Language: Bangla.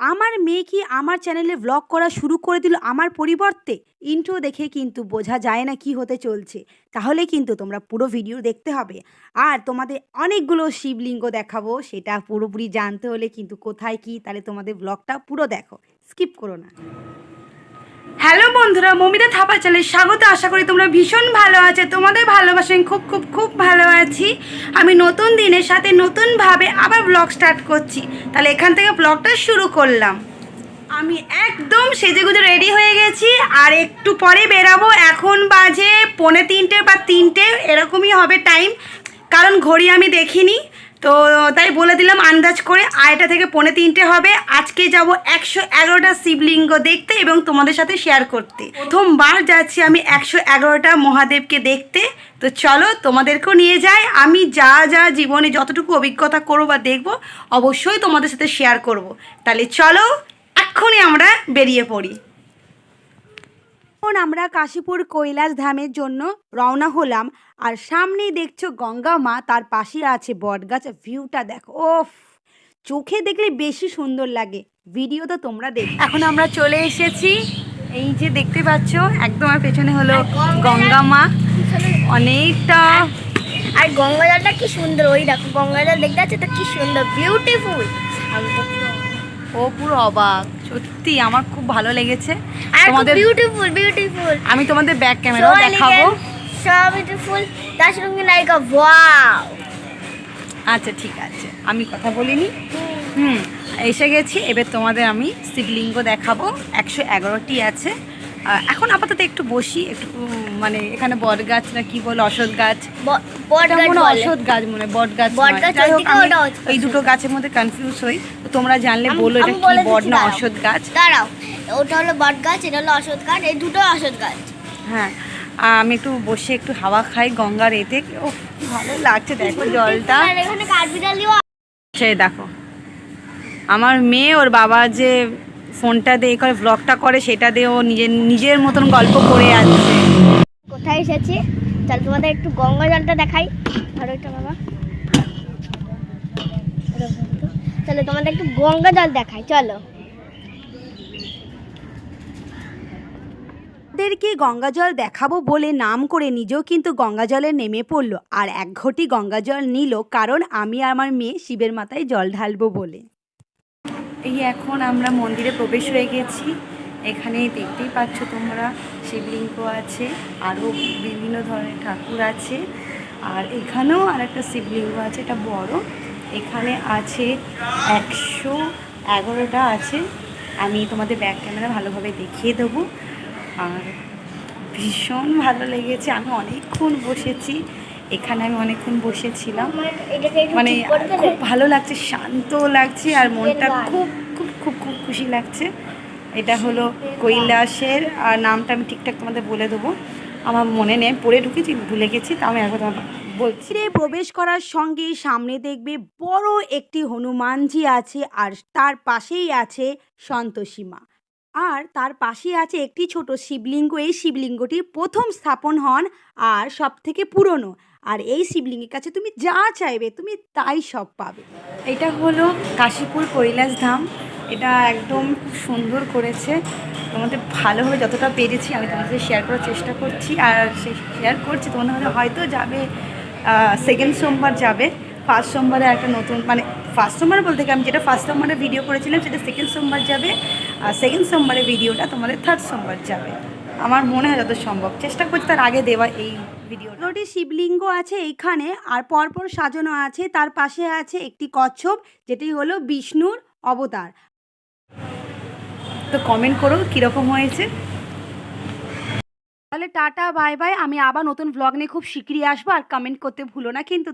আমার মেয়ে কি আমার চ্যানেলে ব্লগ করা শুরু করে দিল আমার পরিবর্তে? ইন্ট্রো দেখে কিন্তু বোঝা যায় না কি হতে চলছে। তাহলে কিন্তু তোমরা পুরো ভিডিও দেখতে হবে। আর তোমাদের অনেকগুলো শিবলিঙ্গ দেখাবো, সেটা পুরোপুরি জানতে হলে কিন্তু কোথায় কি, তাহলে তোমাদের ব্লগটা পুরো দেখো। স্কিপ করো না। হ্যালো বন্ধুরা, মমিতা থাপা চ্যানেলে স্বাগত। আশা করি তোমরা ভীষণ ভালো আছে। তোমাদের ভালোবাসেন খুব খুব খুব ভালো আছি। আমি নতুন দিনের সাথে নতুনভাবে আবার ব্লগ স্টার্ট করছি। তাহলে এখান থেকে ব্লগটা শুরু করলাম। আমি একদম সেজেগুজে রেডি হয়ে গেছি। আর একটু পরে বেরাবো। এখন বাজে পৌনে তিনটে বা তিনটে, এরকমই হবে টাইম কারণ ঘড়ি আমি দেখিনি। তো তাই বলে দিলাম, আন্দাজ করে আড়াইটা থেকে পৌনে তিনটে হবে। আজকে যাব একশো এগারোটা শিবলিঙ্গ দেখতে এবং তোমাদের সাথে শেয়ার করতে। প্রথমবার যাচ্ছি আমি একশো এগারোটা মহাদেবকে দেখতে। তো চলো তোমাদেরকেও নিয়ে যাই। আমি যা যা জীবনে যতটুকু অভিজ্ঞতা করব বা দেখব, অবশ্যই তোমাদের সাথে শেয়ার করব। তাহলে চলো, এক্ষুনি আমরা বেরিয়ে পড়ি। এখন আমরা কাশীপুর কৈলাস ধামের জন্য রওনা হলাম আর সামনেই দেখছ গঙ্গা মা তার পাশে আছে বটগাছ ভিউটা দেখো ওফ! চোখে দেখলে বেশি সুন্দর লাগে ভিডিও তো তোমরা দেখ এখন আমরা চলে এসেছি এই যে দেখতে পাচ্ছ একদম আমার পেছনে হলো গঙ্গা মা। অনেকটা আর গঙ্গা জলটা কি সুন্দর ওই দেখো গঙ্গা জল দেখতে পাচ্ছ তো কি সুন্দর বিউটিফুল ও পুরো অবাক। সত্যি আমার খুব ভালো লেগেছে। তোমাদের বিউটিফুল বিউটিফুল আমি তোমাদের ব্যাক ক্যামেরা দেখাবো। সব বিউটিফুল তার সঙ্গে নায়িকা ওয়াও আচ্ছা ঠিক আছে। আমি কথা বলিনি। হুম এসে গেছি। এবার তোমাদের আমি শিবলিঙ্গ দেখাবো। একশো এগারোটি আছে। এখন আপাতত একটু বসি একটু মানে এখানে বট গাছ না কি বল অসৎ গাছ। অসৎ গাছ মনে হয়, বট গাছ বট গাছ যাই হোক, আমি এই দুটো গাছের মধ্যে কনফিউজ হই তো তোমরা জানলে বলো এটা কি বট না। অসৎ গাছ? দাঁড়াও ওটা হলো বট গাছ এটা হলো অসৎ গাছ এই দুটো অসৎ গাছ। হ্যাঁ আমি একটু বসে একটু হাওয়া খাই গঙ্গার এতে। ও ভালো লাগছে দেখো জলটা। সেই দেখো আমার মেয়ে ওর বাবা যে ফোনটা দিয়ে করে ব্লগটা করে সেটা দিয়ে ও নিজের নিজের মতন গল্প করে যাচ্ছে কোথায় এসেছি? তাহলে তোমাদের একটু গঙ্গা জলটা দেখাই। ধরো এটা বাবা। চলো তোমাদের একটু গঙ্গা জল দেখাই চলো। ওদেরকে গঙ্গা জল দেখাবো বলে নাম করে নিজেও কিন্তু গঙ্গা জলে নেমে পড়ল আর এক ঘটি গঙ্গা জল নিল কারণ আমি আমার মেয়ে শিবের মাথায় জল ঢালবো বলে। এই এখন আমরা মন্দিরে প্রবেশ হয়ে গেছি। এখানে দেখতেই পাচ্ছ তোমরা, শিবলিঙ্গ আছে আরও বিভিন্ন ধরনের ঠাকুর আছে, আর এখানেও আর একটা শিবলিঙ্গ আছে, এটা বড়। এখানে আছে একশো এগারোটা আছে। আমি তোমাদের ব্যাক ক্যামেরা ভালোভাবে দেখিয়ে দেবো। আর ভীষণ ভালো লেগেছে, আমি অনেকক্ষণ বসেছি। এখানে আমি অনেকক্ষণ বসেছিলাম। মানে? খুব ভালো লাগছে শান্ত লাগছে আর মনটা খুব খুব খুব খুব খুশি লাগছে। এটা হলো কৈলাসের আর নামটা আমি ঠিকঠাক তোমাদের বলে দেবো। আমার মনে নেই পড়ে ঢুকেছি ভুলে গেছি তা আমি একবার তোমাকে বলছি। রে প্রবেশ করার সঙ্গে সামনে দেখবে বড় একটি হনুমানজি আছে আর তার পাশেই আছে সন্তোষীমা আর তার পাশে আছে একটি ছোট শিবলিঙ্গ এই শিবলিঙ্গটি প্রথম স্থাপন হন আর সব থেকে পুরনো। আর এই শিবলিঙ্গের কাছে তুমি যা চাইবে, তুমি তাই সব পাবে। এটা হলো কাশীপুর কৈলাস ধাম। এটা একদম খুব সুন্দর করেছে। তোমাদের ভালোভাবে যতটা পেরেছি আমি তোমাদের শেয়ার করার চেষ্টা করছি। আর সে শেয়ার করছি তোমাদের হয়তো- হয়তো যাবে সেকেন্ড সোমবার যাবে। ফার্স্ট সোমবারে একটা নতুন মানে ফার্স্ট সোমবার বলতে আমি যেটা ফার্স্ট সোমবারে ভিডিও করেছিলাম, সেটা সেকেন্ড সোমবার যাবে। আর সেকেন্ড সোমবারে ভিডিওটা তোমাদের থার্ড সোমবার যাবে। আমার মনে হয় যত সম্ভব। চেষ্টা করছি তার আগে দেওয়া এই ভিডিও দুটি শিবলিঙ্গ আছে এইখানে আর পরপর সাজানো আছে। তার পাশে আছে একটি কচ্ছপ যেটি হলো বিষ্ণুর অবতার। তো কমেন্ট করো কীরকম হয়েছে? তাহলে টাটা বাই বাই আমি আবার নতুন ভ্লগ নিয়ে খুব শিগগিরই আসব আর কমেন্ট করতে ভুলো না কিন্তু